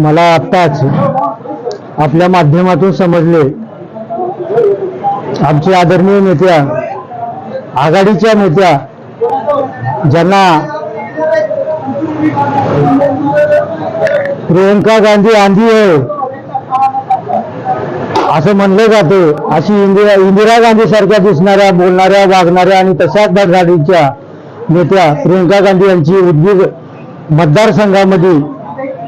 मला आत्ताच आपल्या माध्यमातून समजले. आमच्या आदरणीय नेत्या आघाडीच्या नेत्या ज्यांना प्रियंका गांधी आंधी आहे असं म्हणलं जातं. अशी इंदिरा इंदिरा गांधी सारख्या दिसणाऱ्या बोलणाऱ्या वागणाऱ्या आणि तशाच धडधाडीच्या नेत्या प्रियंका गांधी यांची उद्योग मतदारसंघामध्ये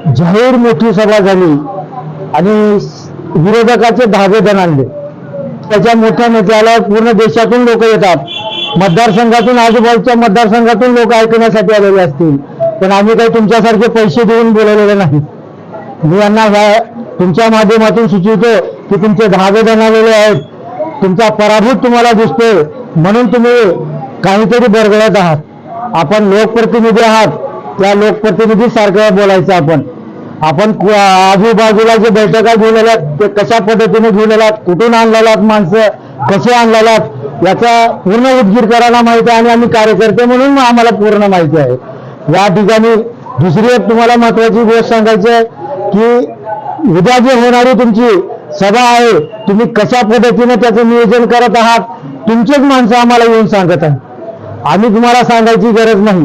जाहीर मोठी सभा झाली आणि विरोधकाचे धाबे आणले त्याच्या मोठ्या नेत्याला पूर्ण देशातून लोक येतात. मतदारसंघातून आजूबाजूच्या मतदारसंघातून लोक ऐकण्यासाठी आलेले असतील. पण आम्ही काही तुमच्यासारखे पैसे देऊन बोलवलेले नाही. मी यांना तुमच्या माध्यमातून सुचवतो की तुमचे धाबे बनवलेले आहेत. तुमचा पराभूत तुम्हाला दिसतोय. म्हणून तुम्ही काहीतरी बरगळत आहात. आपण लोकप्रतिनिधी आहात. त्या लोकप्रतिनिधी सारखं बोलायचं आपण. आपण आजूबाजूला जे बैठका घेऊन ते कशा पद्धतीने घेऊन आलात कुठून आणलेलात माणसं कसे आणलेलात याचा पूर्ण उद्गीर करायला माहिती आहे आणि आम्ही कार्यकर्ते म्हणून आम्हाला पूर्ण माहिती आहे. या ठिकाणी दुसरी एक तुम्हाला महत्वाची गोष्ट सांगायची आहे की उद्या जे होणारी तुमची सभा आहे तुम्ही कशा पद्धतीने त्याचं नियोजन करत आहात तुमचेच माणसं आम्हाला येऊन सांगत आहे आम्ही तुम्हाला सांगायची गरज नाही.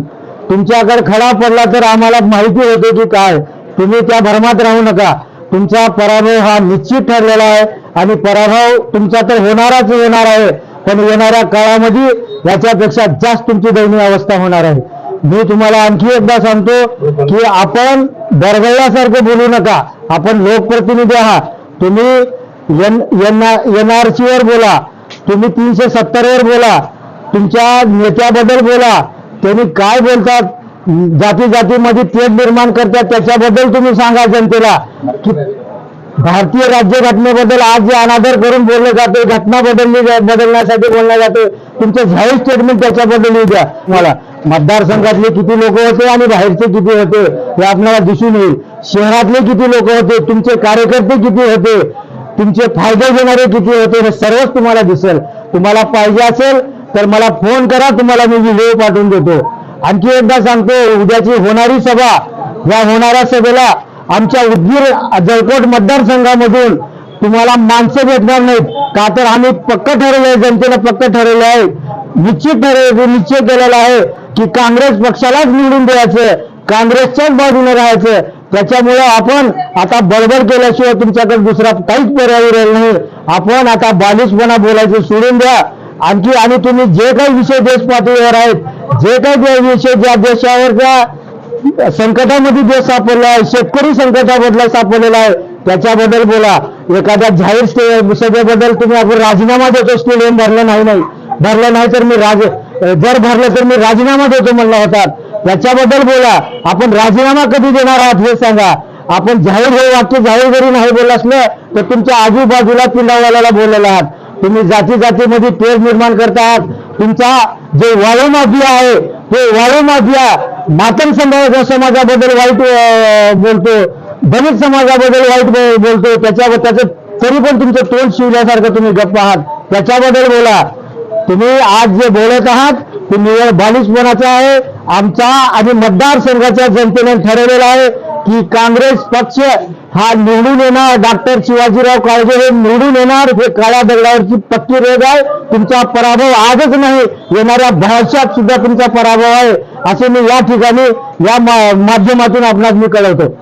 तुमच्याकडे खडा पडला तर आम्हाला माहिती होते की काय. तुम्ही त्या भरमात राहू नका. तुमचा पराभव हा निश्चित ठरलेला आहे आणि पराभव तुमचा तर होणाराच होणार आहे. पण येणाऱ्या काळामध्ये याच्यापेक्षा जास्त तुमची दयनीय अवस्था होणार आहे. मी तुम्हाला आणखी एकदा सांगतो की आपण बरगळल्यासारखं बोलू नका. आपण लोकप्रतिनिधी आहात. तुम्ही एन एनआरसी वर बोला. तुम्ही तीनशे सत्तर वर बोला. तुमच्या नेत्याबद्दल बोला. त्यांनी काय बोलतात जाती जातीमध्ये तेढ निर्माण करतात. त्याच्याबद्दल तुम्ही सांगा जनतेला. की भारतीय राज्यघटनेबद्दल आज जे अनादर करून बोललं जाते घटना बदलली बदलण्यासाठी बोललं जाते तुमचं जाहीर स्टेटमेंट त्याच्याबद्दल येऊ द्या मला. मतदारसंघातले किती लोक होते आणि बाहेरचे किती होते हे आपल्याला दिसून येईल. शहरातले किती लोक होते तुमचे कार्यकर्ते किती होते तुमचे फायदे घेणारे किती होते हे सर्वच तुम्हाला दिसेल. तुम्हाला पाहिजे असेल तर मला फोन करा तुम्हाला मी व्हिडिओ पाठवून देतो. आणखी एकदा सांगतो उद्याची होणारी सभा या होणाऱ्या सभेला आमच्या उदगीर जळकोट मतदारसंघामधून तुम्हाला माणसं भेटणार नाहीत. का तर आम्ही पक्क ठरवलं आहे जनतेनं पक्क ठरवलं आहे. निश्चित ठरव निश्चय केलेला आहे की काँग्रेस पक्षालाच निवडून द्यायचं काँग्रेसच्याच बाजूने राहायचं. त्याच्यामुळे आपण आता बडबड केल्याशिवाय तुमच्याकडे दुसरा काहीच पर्याय उरेल नाही. आपण आता बालिशपणा बोलायचं सोडून द्या. आणखी आणि तुम्ही जे काही विषय देश पातळीवर आहेत जे काही विषय ज्या देशावरच्या संकटामध्ये देश सापडला आहे शेतकरी संकटाबद्दल सापडलेला आहे त्याच्याबद्दल बोला. एखाद्या जाहीर सभेबद्दल तुम्ही आपण राजीनामा देतो स्टेडियम भरलं नाही नाही. भरलं नाही तर मी राज जर भरलं तर मी राजीनामा देतो म्हणला होता. त्याच्याबद्दल बोला. आपण राजीनामा कधी देणार आहात हे सांगा. आपण जाहीर हे वाक्य जाहीर जरी नाही बोलला असलं तर तुमच्या आजूबाजूला पिंडावाल्याला बोललेला आहात. तुम्ही जाती जातीमध्ये तेढ निर्माण करता आहात. तुमचा जे वाळू माफिया आहे ते वाळू माफिया मातम समाज समाजाबद्दल वाईट बोलतो दलित समाजाबद्दल वाईट बोलतो त्याच्या त्याचं तरी पण तुमचं तोंड शिवल्यासारखं तुम्ही गप्प आहात. त्याच्याबद्दल बोला. तुम्ही आज जे बोलत आहात ते निवड बालिशपणाचं आहे. आमचा आणि मतदारसंघाच्या जनतेने ठरवलेला आहे. की काँग्रेस पक्ष हा निवडून येणार. डॉक्टर शिवाजीराव काळजे हे निवडून येणार. हे काळ्या दगडावरची पक्की रेग आहे. तुमचा पराभव आजच नाही. येणाऱ्या भविष्यात सुद्धा तुमचा पराभव आहे. असे मी या ठिकाणी या माध्यमातून आपणास मी कळवतो.